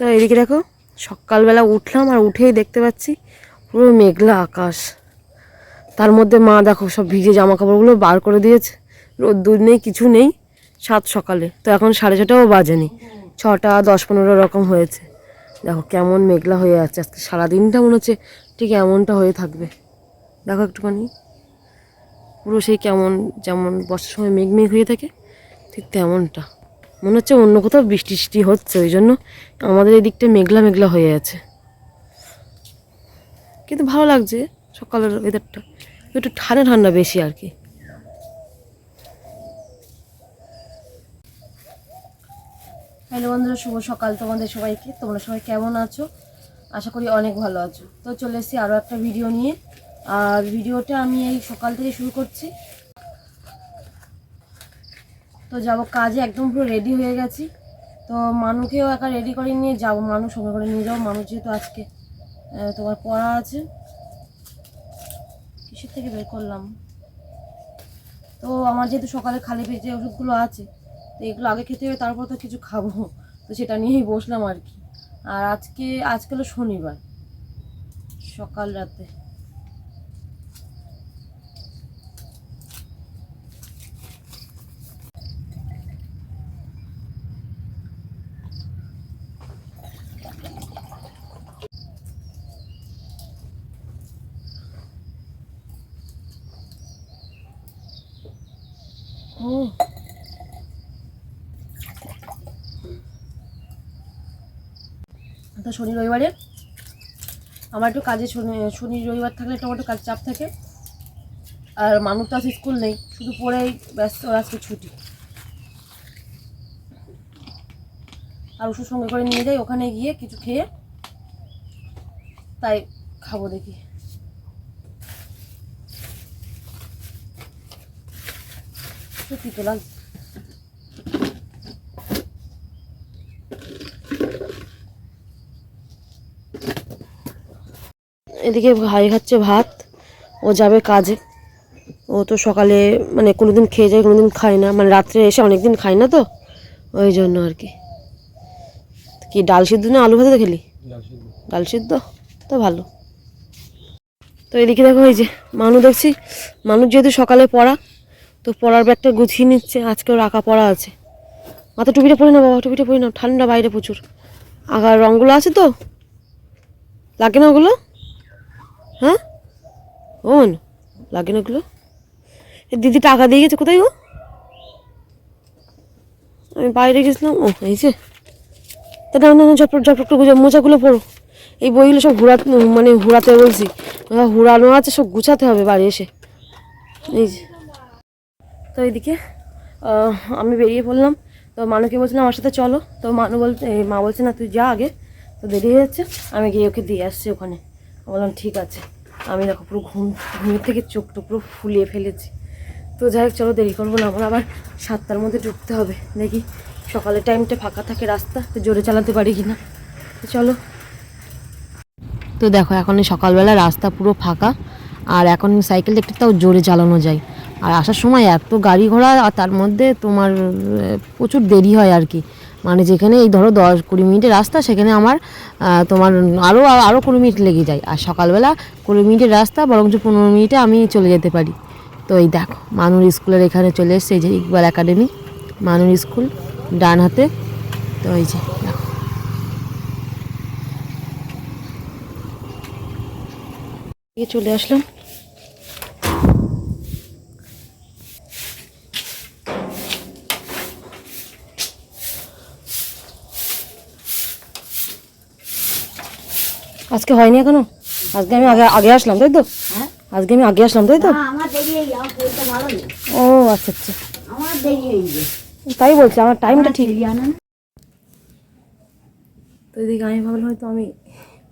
তো এদিকে দেখো, সকালবেলা উঠলাম আর উঠেই দেখতে পাচ্ছি পুরো মেঘলা আকাশ। তার মধ্যে মা দেখো সব ভিজে জামা কাপড়গুলো বার করে দিয়েছে। রোদ্দুর নেই, কিছু নেই, সাত সকালে। তো এখন সাড়ে ছটাও বাজেনি। ছটা, দশ পনেরো রকম হয়েছে। দেখো কেমন মেঘলা হয়ে আছে। আজকে সারাদিনটা মনে হচ্ছে ঠিক এমনটা হয়ে থাকবে। দেখো একটুখানি। পুরো সেই কেমন, যেমন বর্ষার সময় মেঘ মেঘ হয়ে থাকে, ঠিক তেমনটা। মনে হচ্ছে অন্য কোথাও বৃষ্টি টিষ্টি হচ্ছে, ওই জন্য আমাদের এই দিকটা মেঘলা মেঘলা হয়ে আছে। কিন্তু ভালো লাগছে সকালের ওয়েদারটা একটু ঠান্ডা ঠান্ডা বেশি আর কি। হ্যালো বন্ধুরা, শুভ সকাল তোমাদের সবাইকে। তোমরা সবাই কেমন আছো? আশা করি অনেক ভালো আছো। তো চলে এসেছি আরও একটা ভিডিও নিয়ে। আর ভিডিওটা আমি এই সকাল থেকে শুরু করছি। তো যাব কাজে, একদম পুরো রেডি হয়ে গেছি। তো মানুকেও একা রেডি করে নিয়ে যাব মানুষ সঙ্গে করে নিয়ে যাব। মানুষ যেহেতু আজকে তোমার পড়া আছে। কিসের থেকে বের করলাম? তো আমার যেহেতু সকালে খালি পেটে ওষুধগুলো আছে, তো এগুলো আগে খেতে হবে, তারপর তো কিছু খাব। তো সেটা নিয়েই বসলাম আর কি। আর আজকে আজকে হলো শনিবার, সকাল রাতে ও তো শনি রবিবারে। আমার একটু কাজে শনি শনি রবিবার থাকলে একটু আমার একটু কাজ চাপ থাকে। আর মানুষ তো স্কুল নেই, শুধু পড়েই ব্যস্ত আজকে ছুটি। আর ওষুধ সঙ্গে করে নিয়ে যাই, ওখানে গিয়ে কিছু খেয়ে তাই খাব দেখি। সত্যি তো লাগছে। এদিকে ভাই খাচ্ছে ভাত। ও যাবে কাজে। ও তো সকালে মানে কোনো দিন খেয়ে যায় কোনো দিন খায় না। মানে রাত্রে এসে অনেক দিন খায় না তো? ওই জন্য আর কি। কি ডাল সিদ্ধ না আলু ভাজা খেলি? ডাল সিদ্ধ। তো ভালো। তো এদিকে দেখো এই যে মানু দেখছি। মানুষ যেহেতু সকালে পড়া তো পড়ার ব্যাগটা গুছিয়ে নিচ্ছে। আজকেও রাখা পড়া আছে। মাথা টুপিটা পরি না বাবা টুপিটা পরি না ঠান্ডা বাইরে প্রচুর। আগার রঙগুলো আছে তো? লাগে না ওগুলো? হ্যাঁ? ওন লাগে না ওগুলো? দিদি টাকা দিয়ে গেছে কোথায় গো? আমি বাইরে গেছিলাম, ও, এই যে। তা না না না, ঝটপট মোজাগুলো পড়ো এই বইগুলো সব ঘুরা মানে ঘুরাতে বলছি। ঘুরানো আছে, সব গুছাতে হবে বাড়ি এসে। এই যে। তো এইদিকে আমি বেরিয়ে পড়লাম। তো মানুকে বলছিলাম আমার সাথে চলো। তো মানু বলছে মা বলছে, না, তুই যা আগে। তো দেরি হয়ে যাচ্ছে, আমি গিয়ে ওকে দিয়ে আসছি ওখানে। বললাম, ঠিক আছে। আমি দেখো পুরো ঘুম ঘুম থেকে চোখটা পুরো ফুলিয়ে ফেলেছি। তো যাই হোক, চলো দেরি করব না আমার আবার সাতটার মধ্যে ঢুকতে হবে। দেখি সকালের টাইমটা ফাঁকা থাকে রাস্তা, তো জোরে চালাতে পারি কি না তো চলো। তো দেখো, এখন সকালবেলা রাস্তা পুরো ফাঁকা, আর এখন সাইকেলটা একটু তাও জোরে চালানো যায়। আর আসার সময় এত গাড়ি ঘোড়া, আর তার মধ্যে তোমার প্রচুর দেরি হয় আর কি। মানে যেখানে এই ধরো দশ কুড়ি মিনিটের রাস্তা, সেখানে আমার তোমার আরও আরও কুড়ি মিনিট লেগে যায়। আর সকালবেলা কুড়ি মিনিটের রাস্তা, বরঞ্চ পনেরো মিনিটে আমি চলে যেতে পারি। তো এই দেখো, মানুর স্কুলের এখানে চলে এসছে এই যে ইকবাল একাডেমি, মানুর স্কুল, ডান হাতে। তো এই যে, দেখো। চলে আসলাম। আজকে হয়নি এখনও? আজকে আমি আগে আগে আসলাম তাই তো? হ্যাঁ? আজকে আমি আগে আসলাম তাই তো? ও আচ্ছা আচ্ছা। তাই বলছি আমার টাইমটা ঠিক। তো এদিকে আমি ভাবলাম হয়তো আমি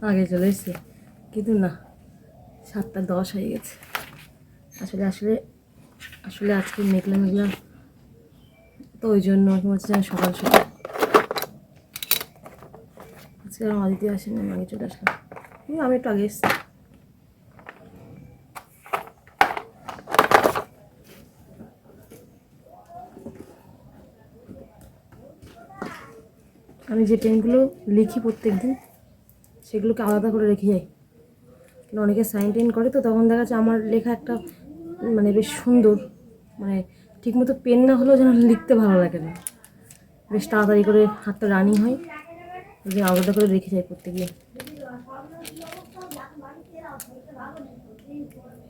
আগে চলে এসেছি। কিন্তু না সাতটা দশ হয়ে গেছে। আসলে আসলে আসলে আজকে মেঘলা মেঘলা তো ওই জন্য আমি সকাল সকাল। আজকে আমার আদিতে আসেনি, আমি আগে চলে আসলাম। আমি একটু আগে এসেছি। আমি যে পেনগুলো লিখি প্রত্যেক দিন সেগুলোকে আলাদা করে রেখে যাই। অনেকে সাইন টাইন করে তো, তখন দেখা যাচ্ছে আমার লেখা একটা মানে বেশ সুন্দর মানে ঠিকমতো পেন না হলেও যেন লিখতে ভালো লাগে না। বেশ তাড়াতাড়ি করে হাতটা রানিং হয়। জন্য আলাদা করে রেখে যাই প্রত্যেক গিয়ে।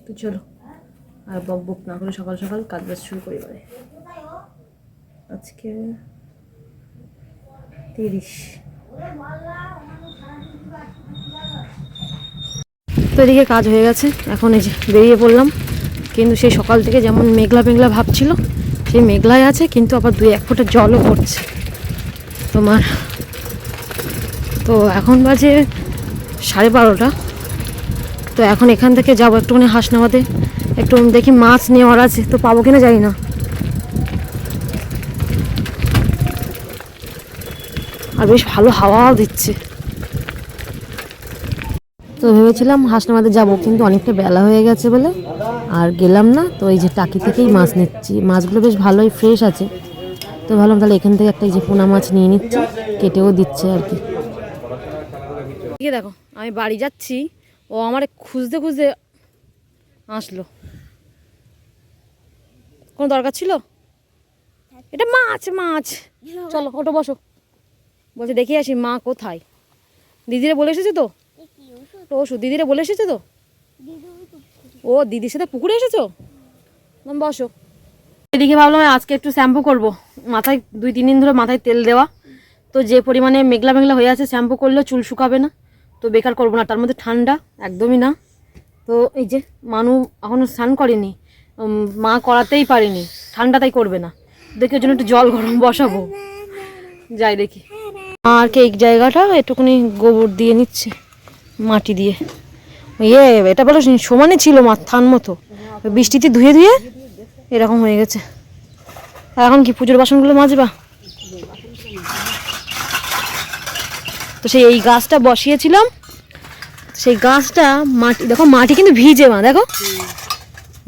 তো চলো, আর বক বক না করে সকাল সকাল কাজ বাজ শুরু করি এবারে। আজকে তিরিশ। তো এদিকে কাজ হয়ে গেছে, এখন এই যে বেরিয়ে পড়লাম। কিন্তু সেই সকাল থেকে যেমন মেঘলা মেঘলা ভাব ছিল, সেই মেঘলাই আছে, কিন্তু আবার দুই এক ফোঁটা জলও পড়ছে। তোমার তো এখন বাজে সাড়ে বারোটা। তো এখন এখান থেকে যাব একটুখানি হাসনাবাদে একটু দেখি মাছ নেওয়ার আছে, তো পাবো কিনা জানি না। আর বেশ ভালো হাওয়াও দিচ্ছে। তো ভেবেছিলাম হাসনাবাদে যাব, কিন্তু অনেকটা বেলা হয়ে গেছে বলে আর গেলাম না। তো এই যে টাকি থেকেই মাছ নিচ্ছি। মাছগুলো বেশ ভালোই ফ্রেশ আছে। তো ভাবলাম তাহলে এখান থেকে একটা এই যে পোনা মাছ নিয়ে নিচ্ছি, কেটেও দিচ্ছে আর কি। দেখো, আমি বাড়ি যাচ্ছি, ও আমার খুঁজতে খুঁজতে আসলো। কোনো দরকার ছিল? এটা মাছ মাছ। চলো ওটো বসো। বলছে, দেখি আসি, মা কোথায়? দিদিরে বলে এসেছে তো? ওষুধ, দিদিরে বলে এসেছে তো? ও, দিদির সাথে পুকুরে এসেছ? বসো। এদিকে ভাবলাম আজকে একটু শ্যাম্পু করব। মাথায় দুই, তিন দিন ধরে মাথায় তেল দেওয়া। তো যে পরিমাণে মেঘলা মেঘলা হয়ে আছে, শ্যাম্পু করলেও চুল শুকাবে না। তো বেকার করব না, তার মধ্যে ঠান্ডা একদমই না। তো এই যে মানু এখনও স্নান করেনি মা করাতেই পারেনি, ঠান্ডা তাই করবে না। দেখি ওর জন্য একটু জল গরম বসাবো। যাই দেখি। আর কেক জায়গাটা একটুখানি গোবর দিয়ে নিচ্ছে, মাটি দিয়ে। ইয়ে এটা বলো সমানে ছিল মার থান মতো। বৃষ্টিতে ধুয়ে ধুয়ে এরকম হয়ে গেছে। এখন কি পুজোর বাসনগুলো মাজবা? তো সেই এই গাছটা বসিয়েছিলাম। সেই গাছটা মাটি দেখো মাটি কিন্তু ভিজে মা দেখো।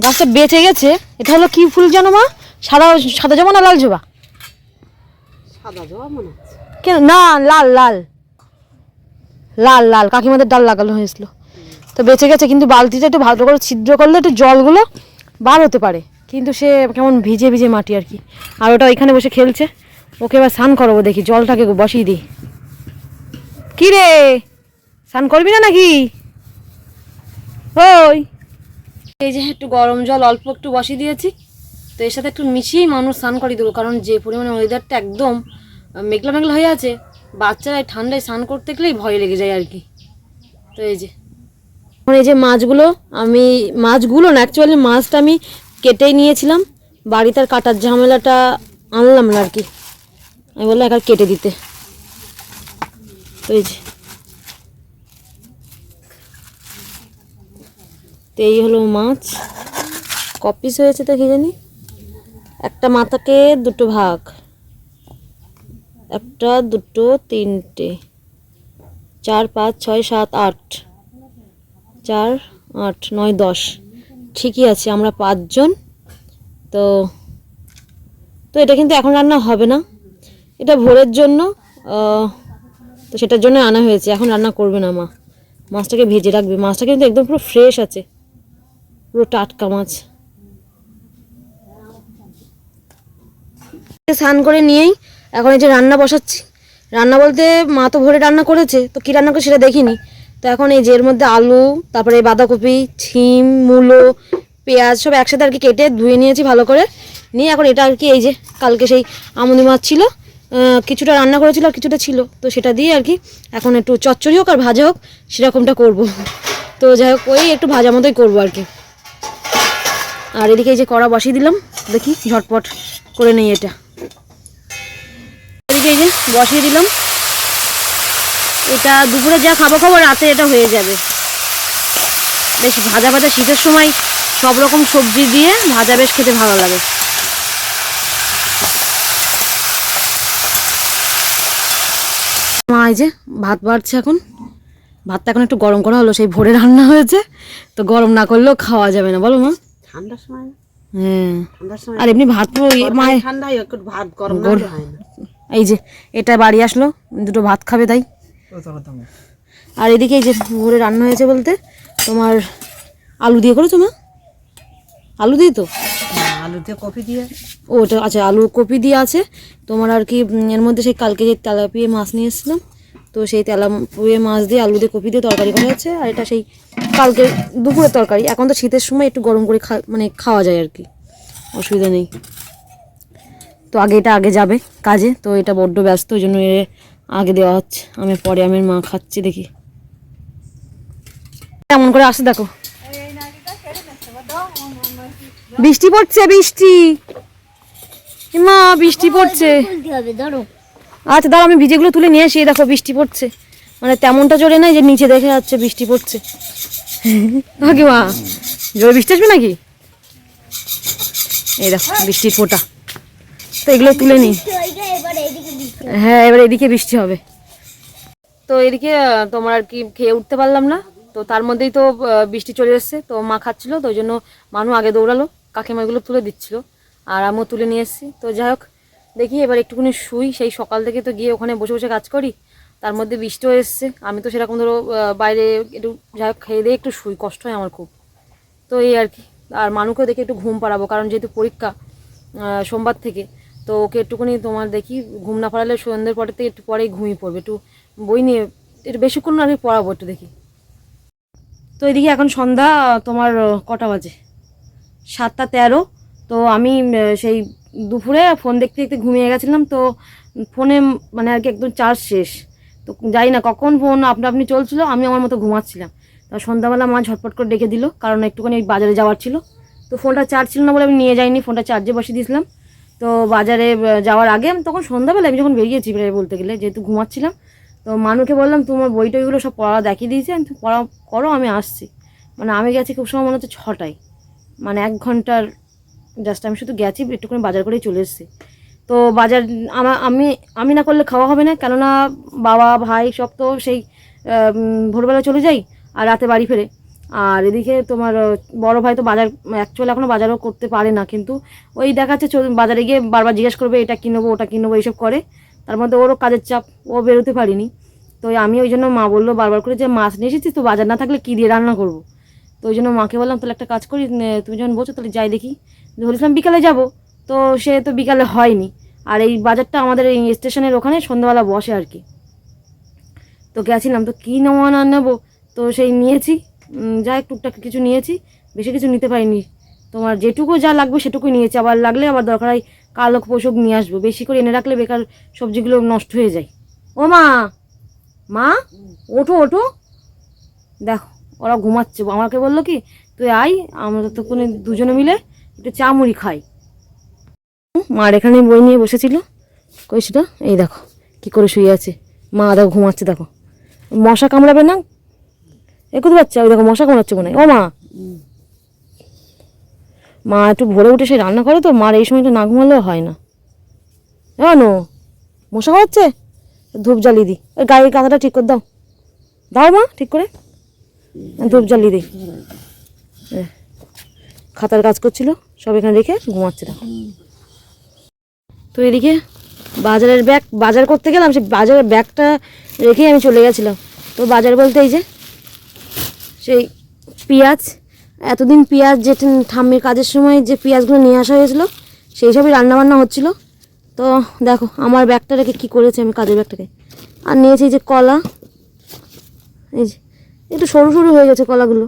গাছটা বেঁচে গেছে। এটা হলো কি ফুল জানো মা? সাদা সাদা জমা না লাল জবা? সাদা জবা মনে কেন? না লাল লাল। লাল লাল। কাকিমাদের ডাল লাগানো হয়েছিল। তো বেঁচে গেছে কিন্তু বালতিটা একটু ভালো করে ছিদ্র করলে একটু জলগুলো বার হতে পারে। কিন্তু সে কেমন ভিজে ভিজে মাটি আর কি। আর ওটা ওইখানে বসে খেলছে। ওকে এবার স্নান করাবো দেখি জলটাকে বসিয়ে দিই। কি রে? স্নান করবি না নাকি? ওই। এই যে একটু গরম জল অল্প একটু বসিয়ে দিয়েছি, তো এর সাথে একটু মিশিয়েই মানুষ স্নান করিয়ে দেবো, কারণ যে পরিমাণে ওয়েদারটা একদম মেঘলা মেঘলা হয়ে আছে, বাচ্চারা ঠান্ডায় স্নান করতে গেলেই ভয় লেগে যায় আর কি। তো এই যে। এই যে মাছগুলো, আমি, মাছগুলো না অ্যাকচুয়ালি মাছটা আমি কেটেই নিয়েছিলাম, বাড়িতে আর কাটার ঝামেলাটা আনলাম না আর কি। আমি বললাম একা কেটে দিতে। এই যে। তো এই হলো মাছ। কপিস হয়েছে তো কি জানি একটা মাথাকে দুটো ভাগ। একটা, দুটো, তিনটে। চার, পাঁচ, ছয়, সাত, আট। চার, আট, নয়, দশ। ঠিকই আছে, আমরা পাঁচজন। তো তো এটা কিন্তু এখন রান্না হবে না। এটা ভোরের জন্য তো সেটার জন্য আনা হয়েছে। এখন রান্না করবে না মা। মাছটাকে ভেজে রাখবে। মাছটা কিন্তু একদম পুরো ফ্রেশ আছে। পুরো টাটকা মাছ। স্নান করে নিয়েই এখন এই যে রান্না বসাচ্ছি। রান্না বলতে মা তো ভোরে রান্না করেছে, তো কী রান্না করে সেটা দেখিনি। তো এখন এই যে এর মধ্যে আলু, তারপরে বাঁধাকপি, ছিম, মূলো, পেঁয়াজ সব একসাথে আর কি কেটে ধুয়ে নিয়েছি ভালো করে। নিয়ে এখন এটা আর কি এই যে কালকে সেই আমুদি মাছ ছিল কিছুটা রান্না করেছিল আর কিছুটা ছিল। তো সেটা দিয়ে আর কি এখন একটু চচ্চড়ি হোক আর ভাজা হোক, সেরকমটা করব। তো যাই হোক, ওই একটু ভাজা মতোই করব আর কি। আর এদিকে এই যে কড়া বসিয়ে দিলাম, দেখি ঝটপট করে নেই এটা। এদিকে এই যে বসিয়ে দিলাম। এটা দুপুরে যা খাব খাব, রাতে এটা হয়ে যাবে। বেশ ভাজা ভাজা শীতের সময় সব রকম সবজি দিয়ে ভাজা বেশ খেতে ভালো লাগে। মা এই যে ভাত বাড়ছে এখন। ভাতটা এখন একটু গরম করা হলো সেই ভোরে রান্না হয়েছে। তো গরম না করলেও খাওয়া যাবে না বলো মা। ঠান্ডার সময় হ্যাঁ। আর এমনি ভাত তো মায়ের একটু ভাত গরম হয় না। এই যে এটা বাড়ি আসলো দুটো ভাত খাবে তাই। আর এদিকে এই যে ভোরে রান্না হয়েছে বলতে তোমার আলু দিয়ে করেছ মা? আলু দিয়ে তো? আলু দিয়ে কফি দিয়ে? ওটা আচ্ছা আলু কপি দিয়ে আছে। তোমার আর কি এর মধ্যে সেই কালকে যে তেলাপিয়ে মাছ নিয়ে এসেছিলাম, তো সেই তেলাপুয়ে মাছ দিয়ে আলু দিয়ে কপি দিয়ে তরকারি করা হচ্ছে আর এটা সেই কালকে দুপুরের তরকারি। এখন তো শীতের সময় একটু গরম করে খা মানে খাওয়া যায় আর কি, অসুবিধা নেই। তো আগে এটা আগে যাবে কাজে, তো এটা বড্ড ব্যস্ত, ওই জন্য এর আগে দেওয়া হচ্ছে। আমি পরে আমি মা খাচ্ছি দেখি। কেমন করে আসে দেখো। বৃষ্টি পড়ছে বৃষ্টি। মা বৃষ্টি পড়ছে। আচ্ছা দাঁড়া আমি ভিজেগুলো তুলে নিয়ে আসি দেখো বৃষ্টি পড়ছে। মানে তেমনটা জোরে নাই যে নিচে দেখে যাচ্ছে বৃষ্টি পড়ছে। আগে মা। জোরে বৃষ্টি আসবে নাকি? এই দেখো বৃষ্টির ফোঁটা। তো এগুলো তুলে নিই। হ্যাঁ এবার এদিকে বৃষ্টি হবে। তো এদিকে তোমার আর কি খেয়ে উঠতে পারলাম না। তো তার মধ্যেই তো বৃষ্টি চলে এসেছে। তো মা খাচ্ছিল তো ওই জন্য মানু আগে দৌড়ালো। কাকিমা এগুলো তুলে দিচ্ছিল। আর আমিও তুলে নিয়ে এসেছি। তো যাই হোক, দেখি এবার একটুখানি শুই। সেই সকাল থেকে তো গিয়ে ওখানে বসে বসে কাজ করি। তার মধ্যে বৃষ্টিও এসছে। আমি তো সেরকম ধরো বাইরে একটু যাই হোক, খেয়ে দিয়ে একটু শুই। কষ্ট হয় আমার খুব। তো এই আর কি। আর মানুকেও দেখে একটু ঘুম পাড়াবো, কারণ যেহেতু পরীক্ষা সোমবার থেকে, তো ওকে একটুখানি তোমার দেখি ঘুম না পাড়ালে সন্ধ্যের পরে থেকে একটু পরেই ঘুমিয়ে পড়বে। একটু বই নিয়ে, একটু বেশিক্ষণ আর কি পড়াবো একটু দেখি। তো এদিকে এখন সন্ধ্যা, তোমার কটা বাজে? সাতটা তেরো। তো আমি সেই দুপুরে ফোন দেখতে দেখতে ঘুমিয়ে গেছিলাম, তো ফোনে মানে আর কি একদম চার্জ শেষ। তো যাই না কখন ফোন আপনা আপনি চলছিল, আমি আমার মতো ঘুমাচ্ছিলাম। তা সন্ধ্যাবেলা মা ঝটপট করে ডেকে দিল, কারণ একটুখানি বাজারে যাওয়ার ছিল। তো ফোনটা চার্জ ছিল না বলে আমি নিয়ে যাইনি, ফোনটা চার্জে বসিয়ে দিয়েছিলাম। তো বাজারে যাওয়ার আগে আমি তখন সন্ধ্যাবেলা আমি যখন বেরিয়েছি প্রায় বলতে গেলে, যেহেতু ঘুমাচ্ছিলাম, তো মানুকে বললাম, তোমার বই টইগুলো সব পড়া দেখিয়ে দিয়েছে তুমি পড়া করো, আমি আসছি। মানে আমি গেছি খুব সময় মনে হচ্ছে ছটায়। মানে এক ঘণ্টার জাস্ট আমি শুধু গেছি, একটুখানি বাজার করেই চলে এসেছি। তো বাজার আমা, আমি আমি না করলে খাওয়া হবে না, কেননা বাবা, ভাই সব তো সেই ভোরবেলা চলে যাই আর রাতে বাড়ি ফেরে। আর এদিকে তোমার বড় ভাই তো বাজার অ্যাকচুয়ালি এখনও বাজারও করতে পারে না, কিন্তু ওই দেখাচ্ছে বাজারে গিয়ে বারবার জিজ্ঞেস করবে, এটা কিনবো ওটা কিনবো এইসব করে। তার মধ্যে ওরও কাজের চাপ, ও বেরোতে পারিনি। তো আমি ওই জন্য মা বলল বারবার করে যে, মাছ নিয়ে এসেছিস তো, বাজার না থাকলে কী দিয়ে রান্না করব? তো ওই জন্য মাকে বললাম, তাহলে একটা কাজ করি তুমি যখন বলছো, তাহলে যাই দেখি। ধরেছিলাম বিকালে যাব। তো সে তো বিকালে হয়নি। আর এই বাজারটা আমাদের এই স্টেশনের ওখানে সন্ধ্যাবেলা বসে আর কি। তো গেছিলাম, তো কী নেওয়া না নেব? তো সেই নিয়েছি যা টুকটাক কিছু নিয়েছি, বেশি কিছু নিতে পারিনি। তোমার যেটুকু যা লাগবে সেটুকুই নিয়েছি, আবার লাগলে আবার দরকার হয় কালো পোশাক নিয়ে আসব। বেশি করে এনে রাখলে বেকার সবজিগুলো নষ্ট হয়ে যায়। ও মা! মা, ওঠো ওঠো। দেখো ওরা ঘুমাচ্ছে। আমাকে বলল কি, তুই আয়, আমরা তো কোনো দুজনে মিলে একটু চা মুড়ি খাই। মার এখানে বই নিয়ে বসেছিল। কই সেটা? এই দেখো, কি করে শুয়ে আছে। মা দেখো, ঘুমাচ্ছে দেখো। মশা কামড়াবে না? একুত বাচ্চা ওই দেখো, মশা কামড়াচ্ছে মনে ও মা! মা একটু ভোরে উঠে সে রান্না করে তো, মার এই সময়টা না ঘুমালেও হয় না। জানো মশা হচ্ছে ধূপ জ্বালিয়ে দিই ওই গায়ের কাঁথাটা ঠিক করে দাও। দাও মা, ঠিক করে। ধূপ জ্বালিয়ে দিই। খাতার কাজ করছিল, সব এখানে রেখে ঘুমাচ্ছে দেখো। তো এদিকে বাজারের ব্যাগ, বাজার করতে গেলাম সে বাজারের ব্যাগটা রেখেই আমি চলে গেছিলাম। তো বাজার বলতে এই যে, সেই পেঁয়াজ, এতদিন পেঁয়াজ যে ঠাম্মির কাজের সময় যে পেঁয়াজগুলো নিয়ে আসা হয়েছিল, সেই সবই রান্নাবান্না হচ্ছিল। তো দেখো, আমার ব্যাগটা রেখে কী করেছে আমি কাজের ব্যাগটাকে। আর নিয়েছি যে কলা, এই যে একটু সরু সরু হয়ে গেছে কলাগুলো।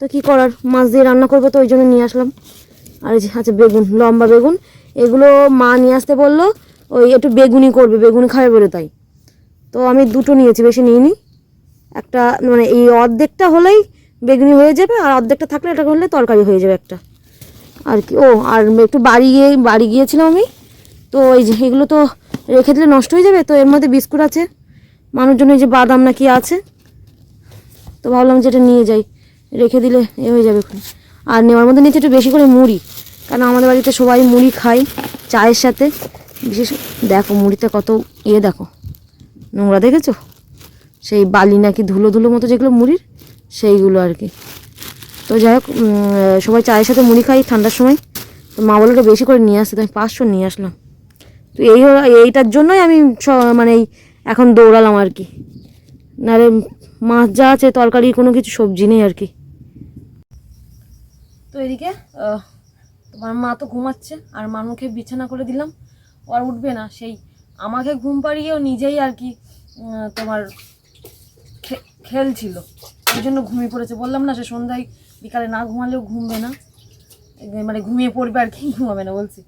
তো কি করার? মাছ দিয়ে রান্না করব তো ওই জন্য নিয়ে আসলাম। আর আচ্ছা বেগুন, লম্বা বেগুন। এগুলো মা নিয়ে আসতে বলল, ওই একটু বেগুনি করবে, বেগুনি খাবে বলে তাই। তো আমি দুটো নিয়েছি, বেশি নিইনি। একটা মানে এই অর্ধেকটা হলেই বেগুনি হয়ে যাবে, আর অর্ধেকটা থাকলে এটা করলে তরকারি হয়ে যাবে একটা। আর কি, ও, আর একটু বাড়ি গিয়ে, বাড়ি গিয়েছিলাম আমি। তো এই যে এগুলো তো রেখে দিলে নষ্ট হয়ে যাবে, তো এর মধ্যে বিস্কুট আছে। মানুষজন এই যে বাদাম নাকি আছে। তো ভাবলাম যে এটা নিয়ে যাই। রেখে দিলে এ হয়ে যাবে খুব। আর নেওয়ার মধ্যে নিচে একটু বেশি করে মুড়ি, কারণ আমাদের বাড়িতে সবাই মুড়ি খায় চায়ের সাথে। বিশেষ দেখো মুড়িতে কত ইয়ে দেখো, নোংরা দেখেছ? সেই বালি নাকি ধুলো ধুলো মতো যেগুলো মুড়ির, সেইগুলো আর কি। তো যাই হোক সবাই চায়ের সাথে মুড়ি খাই ঠান্ডার সময়। তো মা বলে একটু বেশি করে নিয়ে আসতে আমি পাঁচশো নিয়ে আসলাম। তো এই এইটার জন্যই আমি মানে এখন দৌড়ালাম আর কি। নাহলে মাছ যা আছে তরকারি কোনো কিছু, সবজি নেই আর কি। তো এদিকে তোমার মা তো ঘুমাচ্ছে, আর মানুকে বিছানা করে দিলাম। ও আর উঠবে না, সেই আমাকে ঘুম পাড়িয়েও নিজেই আর কি তোমার খেলছিল ওই জন্য ঘুমিয়ে পড়েছে। বললাম না, সে সন্ধ্যায় বিকালে না ঘুমালেও ঘুমবে না। মানে ঘুমিয়ে পড়বে আর কি, ঘুমাবে না বলছি।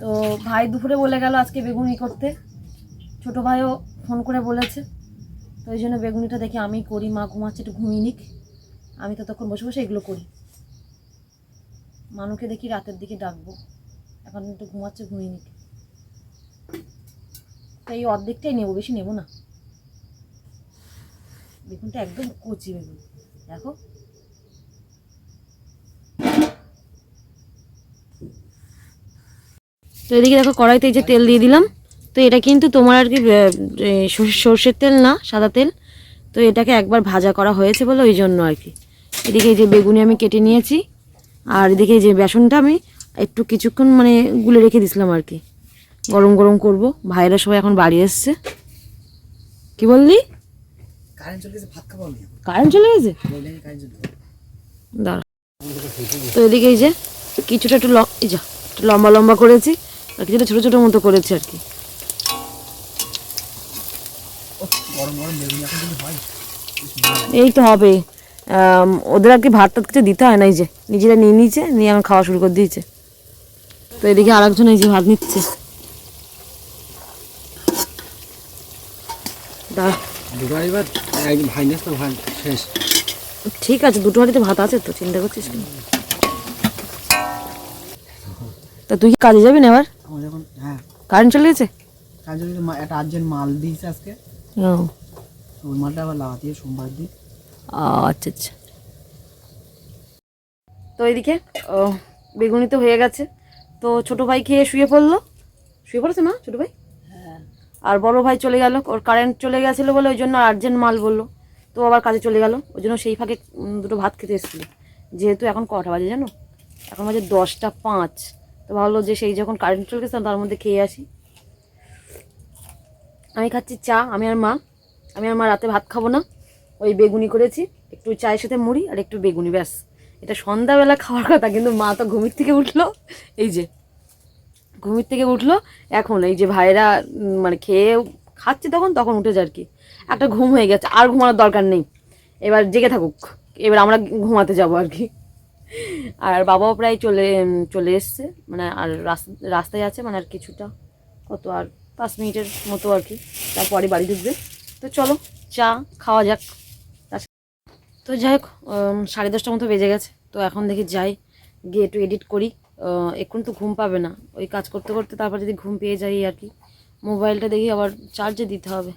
তো ভাই দুপুরে বলে গেল আজকে বেগুনি করতে। ছোটো ভাইও ফোন করে বলেছে। তো ওই জন্য বেগুনিটা দেখে আমি করি, মা ঘুমাচ্ছে একটু ঘুমিয়ে নিক। আমি তো তখন বসে বসে এগুলো করি। মানুকে দেখি রাতের দিকে ডাকবো। এখন একটু ঘুমাচ্ছে, ঘুমিয়ে নিক। তো এই অর্ধেকটাই নেব, বেশি নেব না। বেগুনটা একদম কচি বেগুন, দেখো। তো এদিকে দেখো কড়াইতে এই যে তেল দিয়ে দিলাম। তো এটা কিন্তু তোমার আর কি সর্ষের তেল না সাদা তেল। তো এটাকে একবার ভাজা করা হয়েছে বলে ওই জন্য আর কি। এদিকে এই যে বেগুনি আমি কেটে নিয়েছি আর এদিকে এই যে বেসনটা আমি একটু কিছুক্ষণ মানে গুলে রেখে দিছিলাম আর কি। গরম গরম করব ভাইরা সবাই এখন বাড়ি এসছে। কি বললি? কারেন্ট চলে গেছে দাঁড়া। তো এদিকে এই যে কিছুটা একটু এই যা একটু লম্বা লম্বা করেছি আর কিছুটা ছোটো ছোটো মতো করেছি আর কি। এই তো হবে। ওদের আর কি ভাত টাত কিছু দিতে হয় না এই যে নিজেরা নিয়ে নিয়েছে নিয়ে আমার খাওয়া শুরু করে দিয়েছে। তো এদিকে আরেকজন এই যে ভাত নিচ্ছে। ঠিক আছে দুটো হাঁড়িতে ভাত আছে তো চিন্তা করছিস কেন? তা তুই কি কাজে যাবি না এবার? হ্যাঁ। কারেন্ট চলে গেছে? কাজ যদি মা- একটা আর্জেন্ট মাল দিয়েছে আজকে। ওই মালটা আবার লাগাতে সোমবার দিন। আচ্ছা আচ্ছা। তো এইদিকে ও, বেগুনি তো হয়ে গেছে। তো ছোট ভাই খেয়ে শুয়ে পড়ল। শুয়ে পড়েছে মা ছোট ভাই? আর বড় ভাই চলে গেল। ওর কারেন্ট চলে গেছিল বলে ওই জন্য আর্জেন্ট মাল বলল। তো আবার কাজে চলে গেল। ওই জন্য সেই ফাঁকে দুটো ভাত খেতে এসেছিল। যেহেতু এখন কটা বাজে জানো? এখন বাজে দশটা পাঁচ। তো ভাবলো যে সেই যখন কারেন্ট চলে গেছে তার মধ্যে খেয়ে আসি। আমি খাচ্ছি চা, আমি আর মা। আমি আর মা রাতে ভাত খাব না। ওই বেগুনি করেছি, একটু চায়ের সাথে মুড়ি আর একটু বেগুনি, ব্যাস। এটা সন্ধ্যাবেলা খাওয়ার কথা, কিন্তু মা তো ঘুমির থেকে উঠল। এই যে, ঘুমির থেকে উঠল। এখন এই যে ভাইরা মানে খেয়ে খাচ্ছে তখন তখন উঠে যায় আর কি। একটা ঘুম হয়ে গেছে, আর ঘুমানোর দরকার নেই। এবার জেগে থাকুক, এবার আমরা ঘুমাতে যাব আর কি। আর বাবাও প্রায় চলে চলে এসছে মানে আর রাস- রাস্তায় আছে মানে আর কিছুটা। কত আর পাঁচ মিনিটের মতো আর কি। তারপরে বাড়ি ঢুকবে। তো চলো, চা খাওয়া যাক। তো যাই হোক সাড়ে দশটার মতো বেজে গেছে। তো এখন দেখি যাই, গিয়ে একটু এডিট করি। এখন তো ঘুম পাবে না। ওই কাজ করতে করতে তারপর যদি ঘুম পেয়ে যাই আর কি। মোবাইলটা দেখি আবার চার্জে দিতে হবে।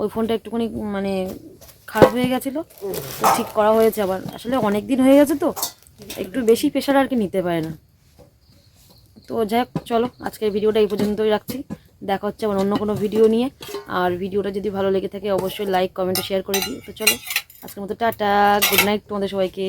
ওই ফোনটা একটুখানি মানে খারাপ হয়ে গেছিল। তো ঠিক করা হয়েছে আবার। আসলে অনেক দিন হয়ে গেছে তো। একটু বেশি প্রেশার আর কি নিতে পারে না। তো যাই হোক, চলো, আজকের ভিডিওটা এই পর্যন্তই রাখছি। দেখা হচ্ছে আমার অন্য কোনো ভিডিও নিয়ে। আর ভিডিওটা যদি ভালো লেগে থাকে, অবশ্যই লাইক কমেন্ট শেয়ার করে দিই তো চলো, আজকের মতো টাটা গুড নাইট তোমাদের সবাইকে।